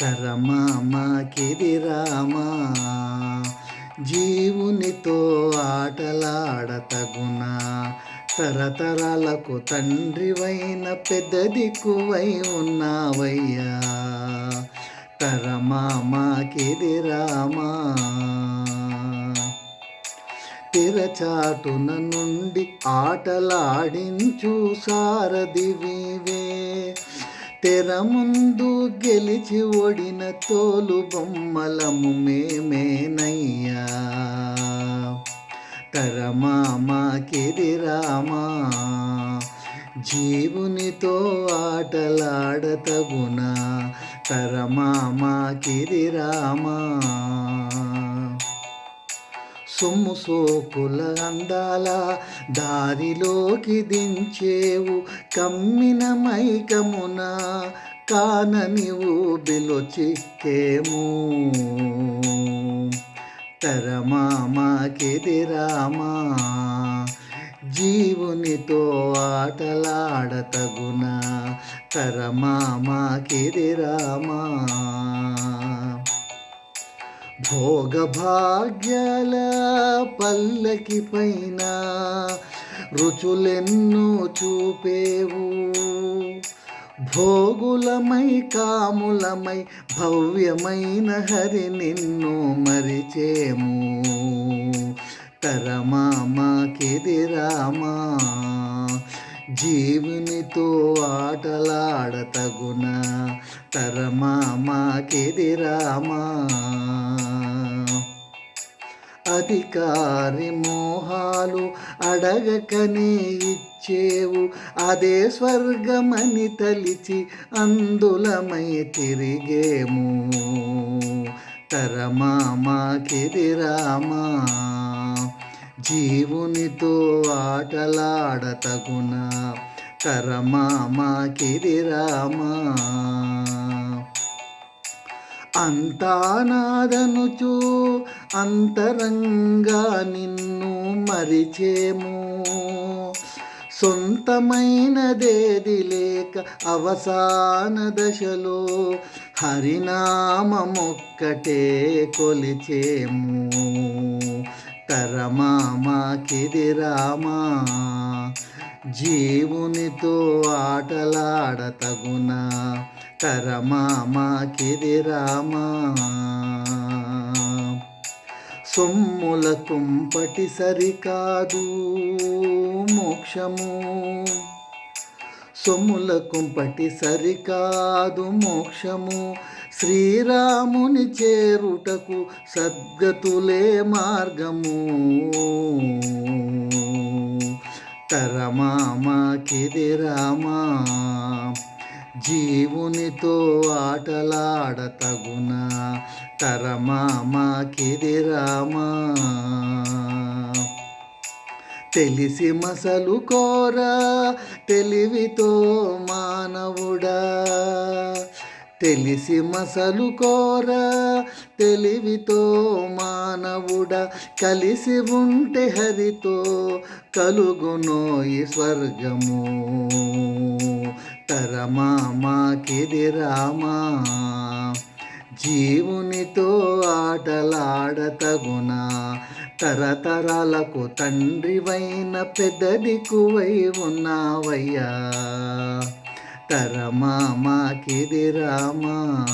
తరమామాకిది రామా. జీవునితో ఆటలాడతగునా. తరతరాలకు తండ్రివైన పెద్ద దిక్కువై ఉన్నావయ్యా తరమామాకిది రామా. తెరచాటున నుండి ఆటలాడించు సారథివివే తెర ముందు గెలిచి ఓడిన తోలు బొమ్మలము మేమేనయ్యా. తరమామాకిది రామా జీవునితో ఆటలాడతగునా తరమామాకిది రామా సొమ్ము సోకుల అందాల దారిలోకి దించేవు కమ్మిన మైకమున కానని ఊబిలో చిక్కేము. తరమామాకిదిరామా జీవునితో ఆటలాడతగునా తరమామాకిది రామా భోగభాగ్యాల పల్లకి పైన రుచులెన్నో చూపేవు. భోగులమై కాములమై భవ్యమైన హరి నిన్ను మరిచేము. తరమామాకిదిరామా జీవునితో ఆటలాడతగునా. తరమామాకిదిరామా అధికారి మోహాలు అడగకనే ఇచ్చేవు. అదే స్వర్గమని తలిచి అందులమై తిరిగేము. తరమామాకిది రామా జీవునితో ఆటలాడతగునా. తరమామాకిది రామా అంతా నాదనుచు అంతరంగా నిన్ను మరిచేము. సొంతమైనదేది లేక అవసాన దశలో హరినామమొక్కటే కొలిచేము. తరమామాకిది రామా జీవునితో ఆటలాడతగునా? తరమామాకిది రామా సొమ్ముల కుంపటి సరికాదు మోక్షము. సొమ్ముల కుంపటి సరికాదు మోక్షము. శ్రీరాముని చేరుటకు సద్గతులే మార్గము. తరమామాకిది రామా జీవునితో ఆటలాడతగునా. తరమామాకిది రామా తెలిసి మసలు కోరా తెలివితో మానవుడా. తెలిసి మసలు కోరా తెలివితో మానవుడ. కలిసి ఉంటే హరితో కలుగునోయి స్వర్గము. తరమామాకిది రామా. జీవునితో ఆటలాడతగునా తరతరాలకు తండ్రివైన పెద్ద దిక్కువై ఉన్నావయ్యా తరమామాకిది రామా.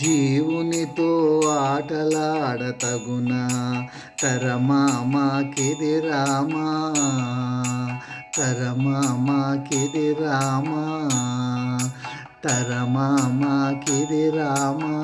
జీవునితో ఆటలాడతగునా తరమామాకిది రామా. తరమామాకిది రామా. తరమామాకిది రామా.